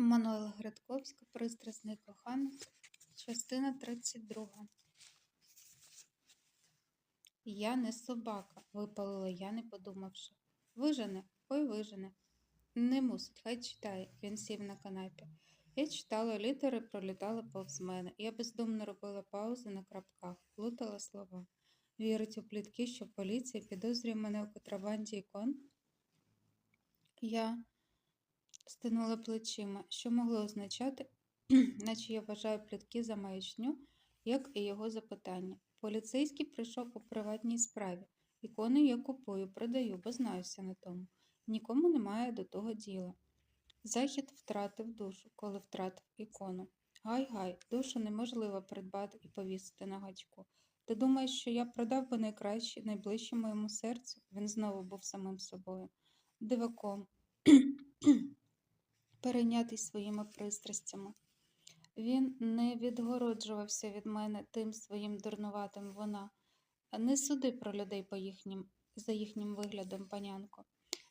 Мануела Градковська, пристрасний коханець, частина 32. Я не собака, випалила я, не подумавши. Вижене, ой вижене. Не мусить, хай читає. Він сів на канапі. Я читала літери, пролітали повз мене. Я бездумно робила паузи на крапках, плутала слова. Вірить у плітки, що поліція підозрює мене у контрабанді ікон. Я стинула плечима, що могло означати, наче я вважаю плітки за маячню, як і його запитання. Поліцейський прийшов у приватній справі. Ікони я купую, продаю, бо знаюся на тому. Нікому немає до того діла. Захід втратив душу, коли втратив ікону. Гай-гай, душу неможливо придбати і повісити на гачку. Ти думаєш, що я продав би найкраще, найближче моєму серцю? Він знову був самим собою. Диваком, перейнятий своїми пристрастями. Він не відгороджувався від мене тим своїм дурнуватим вона. Не суди про людей по їхнім, за їхнім виглядом, панянко.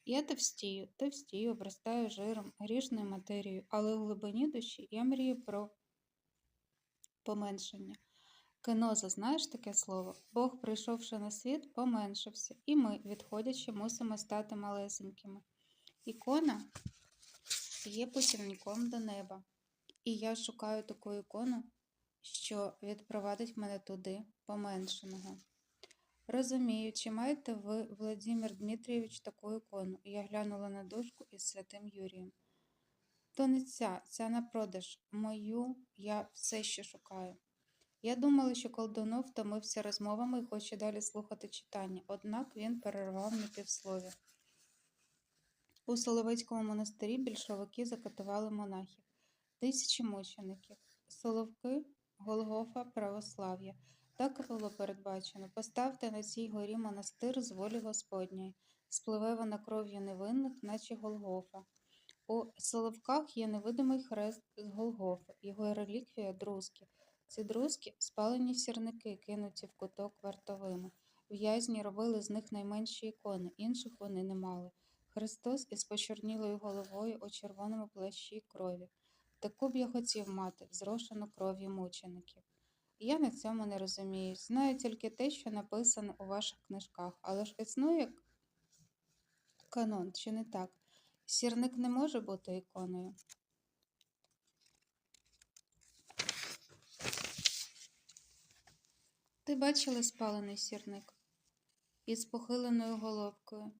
Я товстію, товстію, обростаю жиром, грішною матерією, але у глибині душі я мрію про поменшення. Кеноза, знаєш таке слово? Бог, прийшовши на світ, поменшився, і ми, відходячи, мусимо стати малесенькими. Ікона є путівником до неба. І я шукаю таку ікону, що відпровадить мене туди, поменшеного. Розумію, чи маєте ви, Владимир Дмитрійович, таку ікону? Я глянула на дошку із святим Юрієм. То не ця, ця на продаж. Мою я все ще шукаю. Я думала, що колдунов втомився розмовами і хоче далі слухати читання, однак він перервав на півслові. У Соловецькому монастирі більшовики закатували монахів, тисячі мучеників, Соловки, Голгофа, православ'я. Так було передбачено. Поставте на цій горі монастир з волі Господньої. Спливе вона кров'ю невинних, наче Голгофа. У Соловках є невидимий хрест з Голгофи, його реліквія друзки. Ці друзки спалені сірники, кинуті в куток вартовими. В'язні робили з них найменші ікони, інших вони не мали. Христос із почорнілою головою у червоному плащі крові. Таку б я хотів мати, зрошену кров'ю мучеників. Я на цьому не розумію. Знаю тільки те, що написано у ваших книжках, але ж існує канон, чи не так? Сірник не може бути іконою. Ти бачила спалений сірник із похиленою головкою.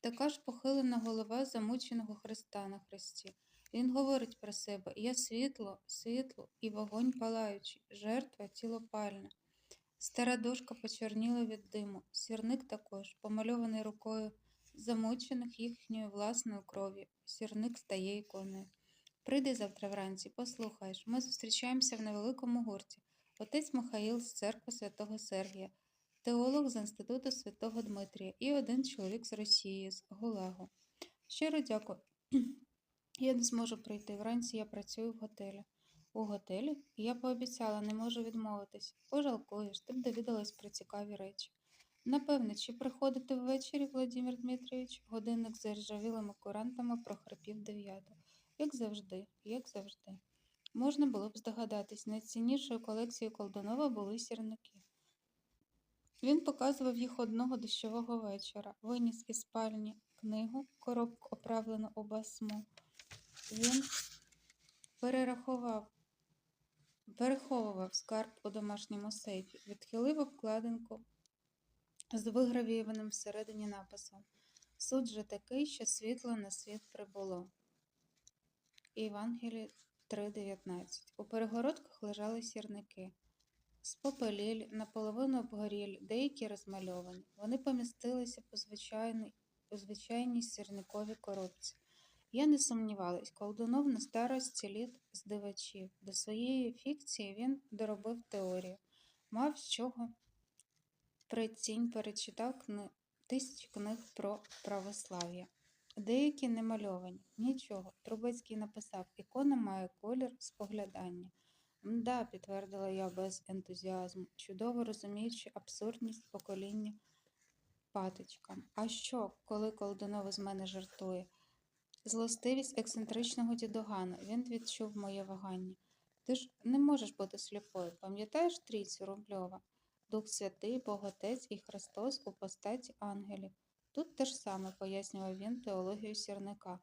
Така ж похилена голова замученого Христа на хресті. Він говорить про себе Я світло, світло і вогонь палаючий, жертва цілопальна. Стара дошка почорніла від диму, сірник також, помальований рукою замучених їхньою власною кров'ю. Сірник стає іконою. Прийди завтра вранці, послухаєш. Ми зустрічаємося в невеликому гурті. Отець Михаїл з церкви святого Сергія, теолог з інституту святого Дмитрія і один чоловік з Росії, з Гулегу. Щиро дякую. Я не зможу прийти. Вранці я працюю в готелі. У готелі? Я пообіцяла, не можу відмовитись. Пожалкуєш, ти б довідалась про цікаві речі. Напевне, чи приходите ввечері, Владимир Дмитрович? Годинник з заржавілими курантами прохрипів дев'яту. Як завжди, як завжди. Можна було б здогадатись, найціннішою колекцією Колдунова були сірники. Він показував їх одного дощового вечора, виніс із спальні книгу, коробку оправлену у басму. Він перерахував, переховував скарб у домашньому сейфі, відхилив обкладинку з вигравіюваним всередині написом. Суд же такий, що світло на світ прибуло. Євангеліє 3.19. У перегородках лежали сірники. Спопелілі, наполовину обгорілі, деякі розмальовані. Вони помістилися по звичайній, у звичайній сірниковій коробці. Я не сумнівалась, колдунов на старості літ здивачів. До своєї фікції він доробив теорію, мав з чого прицінь перечитав кни... тисячі книг про православ'я. Деякі не мальовані, нічого. Трубецький написав, ікона має колір споглядання. Мда, підтвердила я без ентузіазму, чудово розуміючи абсурдність покоління паточкам. А що, коли колдунов з мене жартує? Злостивість ексцентричного дідугана. Він відчув моє вагання. Ти ж не можеш бути сліпою. Пам'ятаєш трійцю Рубльова? Дух Святий, Бог Отець і Христос у постаті ангелів. Тут те ж саме пояснював він теологію сірника.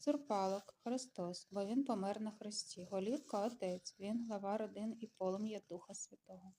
Цурпалок Христос, бо він помер на хресті. Голівка Отець, він глава родин і полум'я Духа Святого.